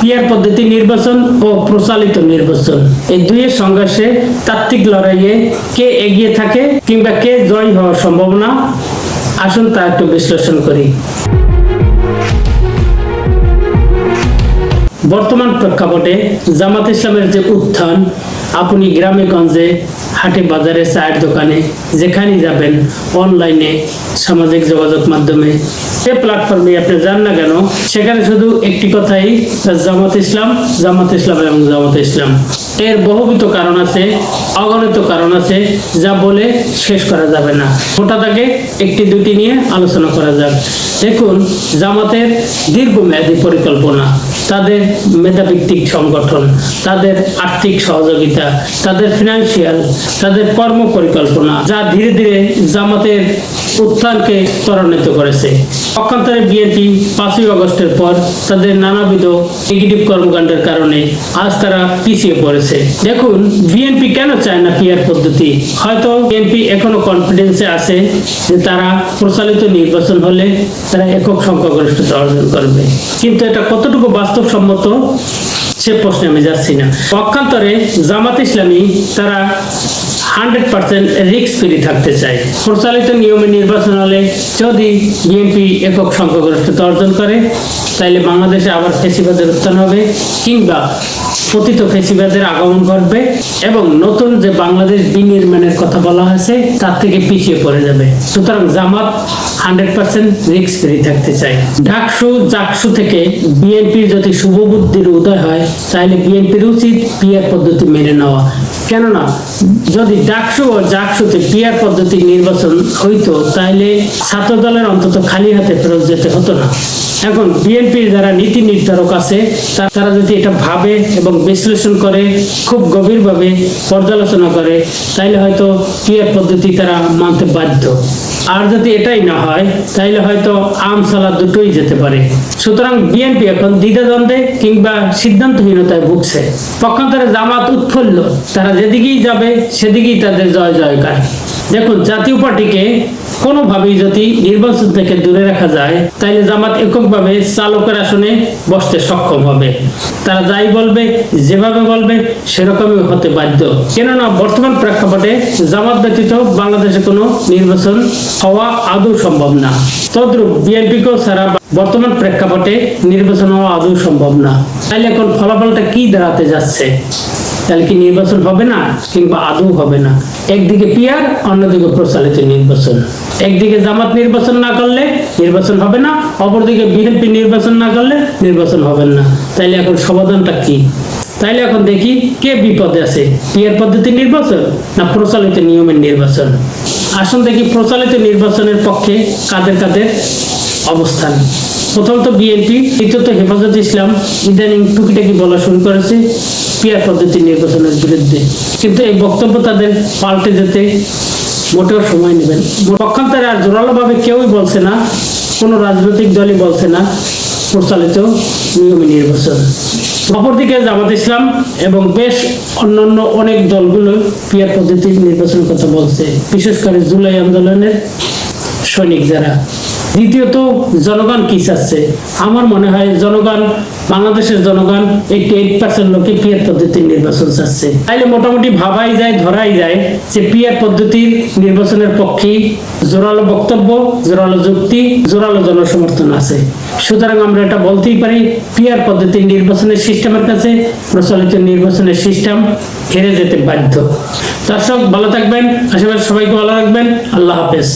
Peer পদ্ধতি নির্বাচন ও প্রচালিত নির্বাচন। এই দুই সংঘর্ষে তাত্ত্বিক লড়াইয়ে কে এগিয়ে থাকে কিংবা কে জয় হওয়ার সম্ভাবনা? আসুন তা একটু বিশ্লেষণ করি। বর্তমান প্রেক্ষাপটে জামাত ইসলামের যে উত্থান, আপনি গ্রামে গঞ্জে, হাটে বাজারে চায়ের দোকানে যেখানেই যাবেন অনলাইনে সামাজিক যোগাযোগ মাধ্যমে সে প্ল্যাটফর্মে আপনি যান না কেন, সেখানে শুধু একটি কথাই, জামাত ইসলাম জামাত ইসলাম এবং জামাত ইসলাম। এর বহুবিধ কারণ আছে, অগণিত কারণ আছে, যা বলে শেষ করা যাবে না। ওটা তাকে একটি দুটি নিয়ে আলোচনা করা যাক। দেখুন, জামাতের দীর্ঘমেয়াদী পরিকল্পনা, তাদের মেধাভিত্তিক সংগঠন, তাদের আর্থিক সহযোগিতা, তাদের ফিনান্সিয়াল তাদের কর্ম পরিকল্পনা যা ধীরে ধীরে জামাতের উত্থানকে ত্বরান্বিত করেছে। পক্ষান্তরে বিএনপি পাঁচই আগস্টের পর তাদের নানাবিধ নেগেটিভ কর্মকাণ্ডের কারণে আজ তারা পিছিয়ে পড়েছে। দেখুন বিএনপি কেন চায় না পিয়ার পদ্ধতি? হয়তো বিএনপি এখনও কনফিডেন্সে আছে যে তারা প্রচালিত নির্বাচন হলে তারা একক সংখ্যাগরিষ্ঠতা অর্জন করবে। কিন্তু এটা কতটুকু বাস্তবসম্মত, সে প্রশ্নে আমি যাচ্ছি না। পক্ষান্তরে জামাত ইসলামী তারা হান্ড্রেড পার্সেন্ট রিক্স ফ্রি থাকতে চায় প্রচালিত নিয়মে নির্বাচন হলে যদি বিএনপি একক সংখ্যাগরিষ্ঠতা অর্জন করে, তাইলে বাংলাদেশে আবার ফেসিবাদের উত্থান হবে কিংবা পতিত ফেসিবাদের আগমন ঘটবে এবং নতুন যে বাংলাদেশ বিনির্মাণের কথা বলা হয়েছে, তার থেকে পিছিয়ে পড়ে যাবে। সুতরাং জামাত হান্ড্রেড পার্সেন্ট রিক্স ফ্রি থাকতে চাই ডাকসু, জাকসু থেকে বিএনপির যদি শুভ বুদ্ধির উদয় হয় তাহলে বিএনপির উচিত পিয়ার পদ্ধতি মেনে নেওয়া। কেননা, যদি ডাকসু ও জাকসুতে পিয়ার পদ্ধতি নির্বাচন হইতো তাহলে ছাত্র দলের অন্তত খালি হাতে ফেরত যেতে হতো না। এখন বিএনপির যারা নীতি নির্ধারক আছে তারা যদি এটা ভাবে এবং বিশ্লেষণ করে, খুব গভীরভাবে পর্যালোচনা করে, তাইলে হয়তো পিয়ার পদ্ধতি তারা মানতে বাধ্য। আর যদি এটাই না হয়, তাইলে হয়তো আম সালা দুটোই যেতে পারে। সুতরাং বিএনপি এখন দ্বিধাদ্বন্দ্বে কিংবা সিদ্ধান্তহীনতায় ভুগছে। পক্ষান্তরে জামাত উৎফুল্ল, তারা যেদিকেই যাবে, সেদিকেই তাদের জয় জয়কার। দেখুন, জাতীয় পার্টিকে কোনোভাবেই যদি নির্বাচন থেকে দূরে রাখা যায় তাহলে জামাত এককভাবে চালকের আসনে বসতে সক্ষম হবে। তারা যাই বলবে, যেভাবে বলবে, সেরকমই হতে বাধ্য। কেননা, বর্তমান প্রেক্ষাপটে জামাত ব্যতীত বাংলাদেশে কোনো নির্বাচন হওয়া আদৌ সম্ভব না। তদ্রুপ বিএনপিকেও ছাড়া বর্তমান প্রেক্ষাপটে নির্বাচন হওয়া আদৌ সম্ভব না। তাহলে এখন ফলাফলটা কি দাঁড়াতে যাচ্ছে? তাহলে কি নির্বাচন হবে না, কিংবা আদৌ হবে না। একদিকে পিয়ার, অন্যদিকে প্রচালিত নির্বাচন। একদিকে জামাত নির্বাচন না করলে নির্বাচন হবে না, অপরদিকে বিএনপি নির্বাচন না করলে নির্বাচন হবে না। তাইলে এখন সমাধানটা কি? তাইলে এখন দেখি কে বিপদে আছে, পিয়ার পদ্ধতি নির্বাচন না প্রচলিত নিয়মের নির্বাচন? আসুন দেখি প্রচলিত নির্বাচনের পক্ষে কাদের কাদের অবস্থান। প্রথমত বিএনপি দ্বিতীয়ত হেফাজত ইসলাম, ইদানিং টুকিটাকি বলা শুরু করেছে পিয়ার পদ্ধতি নির্বাচনের বিরুদ্ধে। কিন্তু এই বক্তব্য তাদের পাল্টে যেতে মোটেও সময় নেবেন। পক্ষান্তরে আর জোরালোভাবে কেউই বলছে না, কোনো রাজনৈতিক দলই বলছে না, প্রচলিত নিয়মে নির্বাচন। অপরদিকে জামাত ইসলাম এবং বেশ অন্যান্য অনেক দলগুলো পিয়ার পদ্ধতির নির্বাচনের কথা বলছে, বিশেষ করে জুলাই আন্দোলনের সৈনিক যারা। দ্বিতীয়ত জনগণ কি চাচ্ছে? আমার মনে হয় জনগণ, বাংলাদেশের জনগণ এইটি এইট পার্সেন্ট লোকে পিয়ার পদ্ধতির নির্বাচন চাচ্ছে। তাইলে মোটামুটি ভাবাই যায়, ধরাই যায় যে পিয়ার পদ্ধতির নির্বাচনের পক্ষেই জোরালো বক্তব্য, জোরালো যুক্তি, জোরালো জনসমর্থন আছে। সুতরাং আমরা এটা বলতেই পারি পিয়ার পদ্ধতির নির্বাচনের সিস্টেমের কাছে প্রচলিত নির্বাচনের সিস্টেম হেরে যেতে বাধ্য। দর্শক, ভালো থাকবেন আশেপাশে সবাইকে ভালো রাখবেন। আল্লাহ হাফেজ।